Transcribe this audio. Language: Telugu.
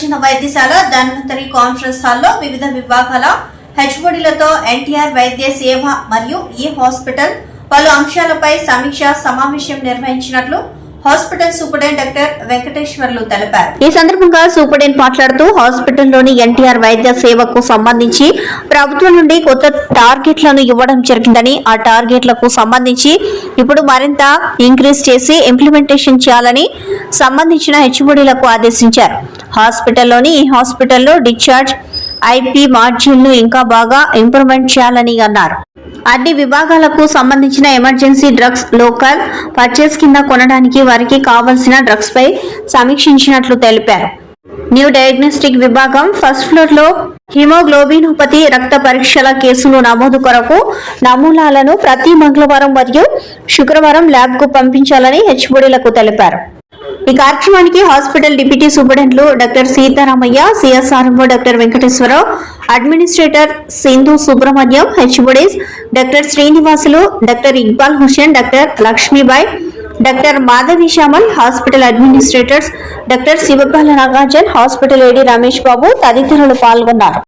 చిన్న వైద్యశాల ధన్వంతరి కాన్ఫరెన్స్ హాల్లో వివిధ విభాగాల హెచ్ఓడిలతో ఎన్టీఆర్ వైద్య సేవ మరియు ఈ హాస్పిటల్ పలు అంశాలపై సమీక్ష సమావేశం నిర్వహించినట్లు హాస్పిటల్ సూపరింటెండెంట్ డాక్టర్ వెంకటేశ్వర్లు తెలిపారు. ఈ సందర్భంగా సూపరింటెండెంట్ మాట్లాడుతూ హాస్పిటల్లోని ఎన్టీఆర్ వైద్య సేవకు సంబంధించి ప్రభుత్వం నుండి కొత్త టార్గెట్లను ఇవ్వడం జరిగిందని ఆ టార్గెట్లకు సంబంధించి ఇప్పుడు మరింత ఇంక్రీజ్ చేసి ఇంప్లిమెంటేషన్ చేయాలని సంబంధించిన హెచ్ఓడీలకు ఆదేశించారు. హాస్పిటల్లోని ఈ హాస్పిటల్లో డిశ్చార్జ్ ఐపీ మాడ్యూల్ను ఇంకా బాగా ఇంప్రూవ్మెంట్ చేయాలని అన్నారు. అన్ని విభాగాలకు సంబంధించిన ఎమర్జెన్సీ డ్రగ్స్ లోకల్ పర్చేస్ కింద కొనడానికి వారికి కావలసిన డ్రగ్స్ పై సమీక్షించినట్లు తెలిపారు. న్యూ డయాగ్నోస్టిక్ విభాగం ఫస్ట్ ఫ్లోర్లో హిమోగ్లోబినోపతి రక్త పరీక్షల కేసులు నమోదు కొరకు నమూనాలను ప్రతి మంగళవారం మరియు శుక్రవారం ల్యాబ్కు పంపించాలని హెచ్ఓడీలకు తెలిపారు. ఈ కార్యక్రమానికి hospital deputy సూపరింటెండెంట్లు doctor Sitaramaiah CSRMO doctor Venkateswara Rao administrator Sindhu Subrahmanyam హెచ్బుడేస్ doctor Srinivasulu doctor Iqbal Hussain doctor Lakshmibai doctor Madhavi Shyamal hospital administrators doctor Sivapala Nagarjun hospital AD Ramesh Babu తదితరులు పాల్గొన్నారు.